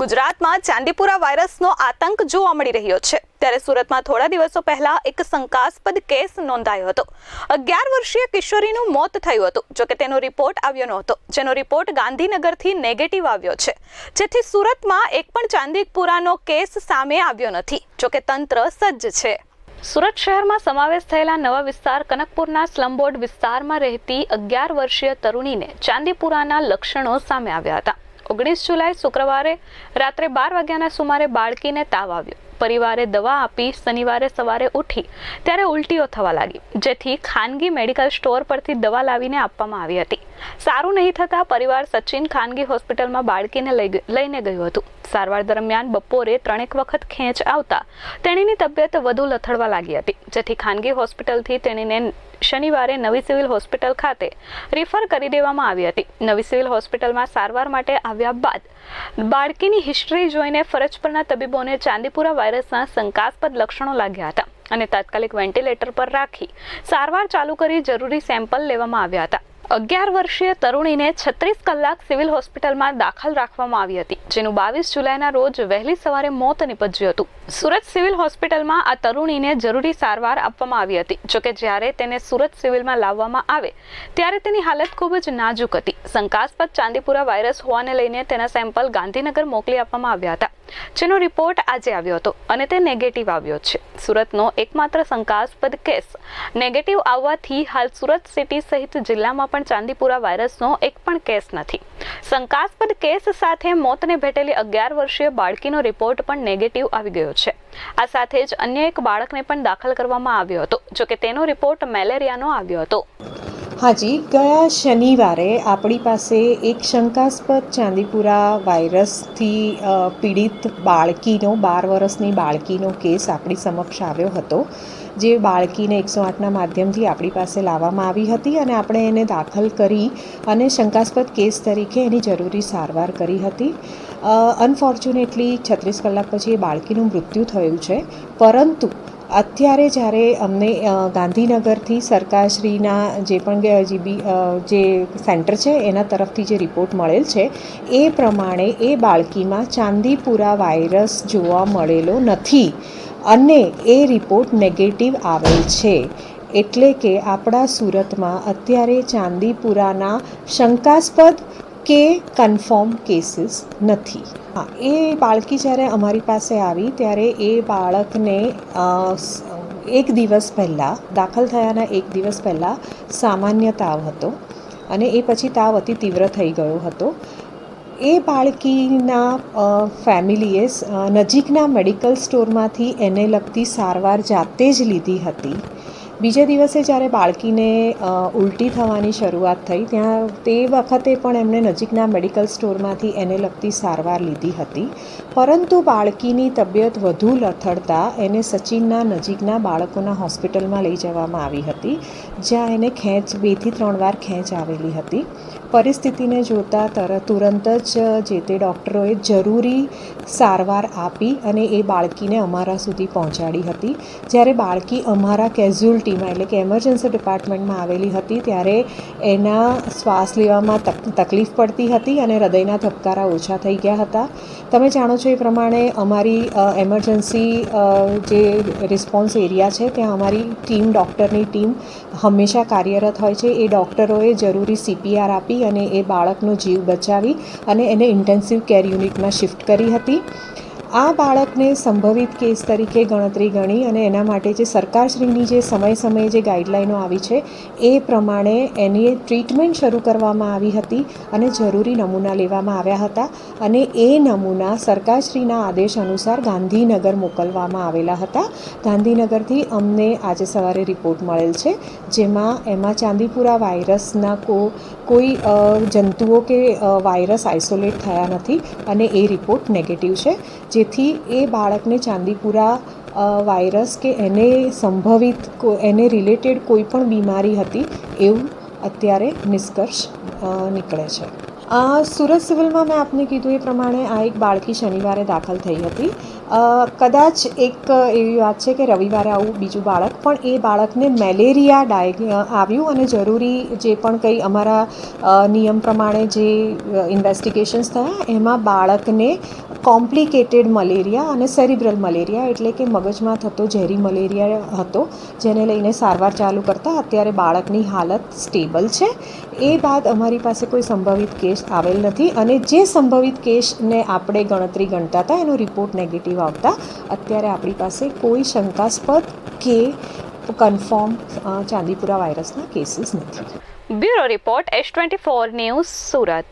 ગુજરાતમાં ચાંદીપુરા વાયરસનો આતંક જોવા મળી રહ્યો છે. ત્યારે સુરતમાં થોડા દિવસો પહેલા એક શંકાસ્પદ કેસ નોંધાયો હતો. અગિયાર વર્ષીય કિશોરીનું મોત થયું હતું જોકે તેનો રિપોર્ટ આવ્યો નહોતો. જેનો રિપોર્ટ ગાંધીનગરથી નેગેટિવ આવ્યો છે. જેથી સુરતમાં એક પણ ચાંદીપુરાનો કેસ સામે આવ્યો નથી જોકે તંત્ર સજ્જ છે. સુરત શહેરમાં સમાવેશ થયેલા નવા વિસ્તાર કનકપુરના સ્લમબોર્ડ વિસ્તારમાં રહેતી અગિયાર વર્ષીય તરુણીને ચાંદીપુરાના લક્ષણો સામે આવ્યા હતા. ઓગણીસ જુલાઈ શુક્રવારે રાત્રે બાર વાગ્યાના સુમારે બાળકીને તાવ આવ્યો. પરિવારે દવા આપી શનિવારે સવારે ઉઠી ત્યારે ઉલટીઓ થવા લાગી. જેથી ખાનગી મેડિકલ સ્ટોર પરથી દવા લાવીને આપવામાં આવી હતી. સારું નહીં થતાં પરિવાર સચિન ખાનગી હોસ્પિટલમાં બાળકીને લઈ લઈને ગયું હતું. સારવાર દરમિયાન બપોરે ત્રણેક વખત ખેંચ આવતા તેણીની તબિયત વધુ લથડવા લાગી હતી. જેથી ખાનગી હોસ્પિટલથી તેણીને શનિવારે નવી સિવિલ હોસ્પિટલ ખાતે રિફર કરી દેવામાં આવી હતી. નવી સિવિલ હોસ્પિટલમાં સારવાર માટે આવ્યા બાદ બાળકીની હિસ્ટ્રી જોઈને ફરજ પરના તબીબોને ચાંદીપુરા વાયરસના શંકાસ્પદ લક્ષણો લાગ્યા હતા અને તાત્કાલિક વેન્ટિલેટર પર રાખી સારવાર ચાલુ કરી જરૂરી સેમ્પલ લેવામાં આવ્યા હતા. અગિયાર વર્ષીય તરુણીને છત્રીસ કલાક સિવિલ હોસ્પિટલમાં દાખલ રાખવામાં આવી હતી, જેનું બાવીસ જુલાઈના રોજ વહેલી સવારે મોત નીપજ્યું હતું. સુરત સિવિલ હોસ્પિટલમાં આ તરુણીને જરૂરી સારવાર આપવામાં આવી હતી. જોકે જ્યારે તેને સુરત સિવિલમાં લાવવામાં આવે, ત્યારે તેની હાલત ખૂબ જ નાજુક હતી. શંકાસ્પદ ચાંદીપુરા વાયરસ હોવાને લઈને તેના સેમ્પલ ગાંધીનગર મોકલી આપવામાં આવ્યા હતા. જેનો રિપોર્ટ આજે આવ્યો હતો અને તે નેગેટિવ આવ્યો છે. સુરતનો એકમાત્ર શંકાસ્પદ કેસ નેગેટિવ આવવાથી હાલ સુરત સિટી સહિત જિલ્લામાં પણ ચાંદીપુરા વાયરસનો એક પણ કેસ નથી. શંકાસ્પદ કેસ સાથે મોતને ભેટેલી અગિયાર વર્ષીય બાળકીનો રિપોર્ટ પણ નેગેટિવ આવી ગયો છે. આ સાથે જ અન્ય એક બાળકને પણ દાખલ કરવામાં આવ્યો હતો, જોકે તેનો રિપોર્ટ મેલેરિયાનો આવ્યો હતો. હાજી, ગયા શનિવારે આપણી પાસે એક શંકાસ્પદ ચાંદીપુરા વાયરસથી પીડિત બાળકીનો, બાર વર્ષની બાળકીનો કેસ આપણી સમક્ષ આવ્યો હતો, જે બાળકીને એકસો આઠના માધ્યમથી આપણી પાસે લાવવામાં આવી હતી અને આપણે એને દાખલ કરી અને શંકાસ્પદ કેસ તરીકે એની જરૂરી સારવાર કરી હતી. અનફોર્ચ્યુનેટલી છત્રીસ કલાક પછી એ બાળકીનું મૃત્યુ થયું છે. પરંતુ અત્યારે જ્યારે અમને ગાંધીનગરથી સરકારશ્રીના જે પણ જીબી જે સેન્ટર છે, એના તરફથી જે રિપોર્ટ મળેલ છે, એ પ્રમાણે એ બાળકીમાં ચાંદીપુરા વાયરસ જોવા મળેલો નથી અને એ રિપોર્ટ નેગેટિવ આવેલ છે. એટલે કે આપણા સુરતમાં અત્યારે ચાંદીપુરાના શંકાસ્પદ કે કન્ફર્મ કેસીસ નથી. હા, એ બાળકી જ્યારે અમારી પાસે આવી ત્યારે એ બાળકને એક દિવસ પહેલાં, દાખલ થયાના એક દિવસ પહેલાં સામાન્ય તાવ હતો અને એ પછી તાવ અતિ તીવ્ર થઈ ગયો હતો. એ બાળકીના ફેમિલીએ નજીકના મેડિકલ સ્ટોરમાંથી એને લગતી સારવાર જાતે જ લીધી હતી. બીજા દિવસે જ્યારે બાળકીને ઉલટી થવાની શરૂઆત થઈ, ત્યાં તે વખતે પણ એમણે નજીકના મેડિકલ સ્ટોરમાંથી એને લગતી સારવાર લીધી હતી. પરંતુ બાળકીની તબિયત વધુ લથડતા એને સચિનના નજીકના બાળકોના હોસ્પિટલમાં લઈ જવામાં આવી હતી, જ્યાં એને ખેંચ, બેથી ત્રણ વાર ખેંચ આવેલી હતી. પરિસ્થિતિને જોતાં તર, તુરંત જ જે તે ડૉક્ટરોએ જરૂરી સારવાર આપી અને એ બાળકીને અમારા સુધી પહોંચાડી હતી. જ્યારે બાળકી અમારા કેઝ્યુઅલ્ટીમાં એટલે કે એમરજન્સી ડિપાર્ટમેન્ટમાં આવેલી હતી, ત્યારે એના શ્વાસ લેવામાં તક, તકલીફ પડતી હતી અને હૃદયના ધબકારા ઓછા થઈ ગયા હતા. તમે જાણો છો એ પ્રમાણે અમારી એમરજન્સી જે રિસ્પોન્સ એરિયા છે, ત્યાં અમારી ટીમ, ડૉક્ટરની ટીમ હંમેશા કાર્યરત હોય છે. એ ડૉક્ટરોએ જરૂરી સીપીઆર આપી અને એ બાળકનો જીવ બચાવી અને એને ઇન્ટેન્સિવ કેર યુનિટમાં શિફ્ટ કરી હતી. આ બાળકને સંભવિત કેસ તરીકે ગણતરી ગણી અને એના માટે જે સરકારશ્રીની જે સમય સમયે જે ગાઈડલાઈનો આવી છે, એ પ્રમાણે એની ટ્રીટમેન્ટ શરૂ કરવામાં આવી હતી અને જરૂરી નમૂના લેવામાં આવ્યા હતા અને એ નમૂના સરકારશ્રીના આદેશ અનુસાર ગાંધીનગર મોકલવામાં આવેલા હતા. ગાંધીનગરથી અમને આજે સવારે રિપોર્ટ મળેલ છે, જેમાં એમાં ચાંદીપુરા વાયરસના કો કોઈ જંતુઓ કે વાયરસ આઇસોલેટ થયા નથી અને એ રિપોર્ટ નેગેટિવ છે. જેથી એ બાળકને ચાંદીપુરા વાયરસ કે એને સંભવિત એને રિલેટેડ કોઈ પણ બીમારી હતી એવું અત્યારે નિષ્કર્ષ નીકળે છે. સુરત સિવિલમાં મેં આપને કીધું એ પ્રમાણે આ એક બાળકી શનિવારે દાખલ થઈ હતી. કદાચ એક એવી વાત છે કે રવિવારે આવું બીજું બાળક, પણ એ બાળકને મેલેરિયા ડાયગ આવ્યું અને જરૂરી જે પણ કંઈ અમારા નિયમ પ્રમાણે જે ઇન્વેસ્ટિગેશન્સ થયા, એમાં બાળકને કોમ્પ્લિકેટેડ મલેરિયા અને સેરિબ્રલ મલેરિયા એટલે કે મગજમાં થતો ઝેરી મલેરિયા હતો, જેને લઈને સારવાર ચાલુ કરતાં અત્યારે બાળકની હાલત સ્ટેબલ છે. એ બાદ અમારી પાસે કોઈ સંભવિત કેસ આવેલ નથી અને જે સંભવિત કેસને આપણે ગણતરી ગણતા હતા, એનો રિપોર્ટ નેગેટિવ આવતા, અત્યારે આપણી પાસે કોઈ શંકાસ્પદ કે કન્ફર્મ ચાંદીપુરા વાયરસના કેસીસ નથી. Bureau report S twenty four news Surat.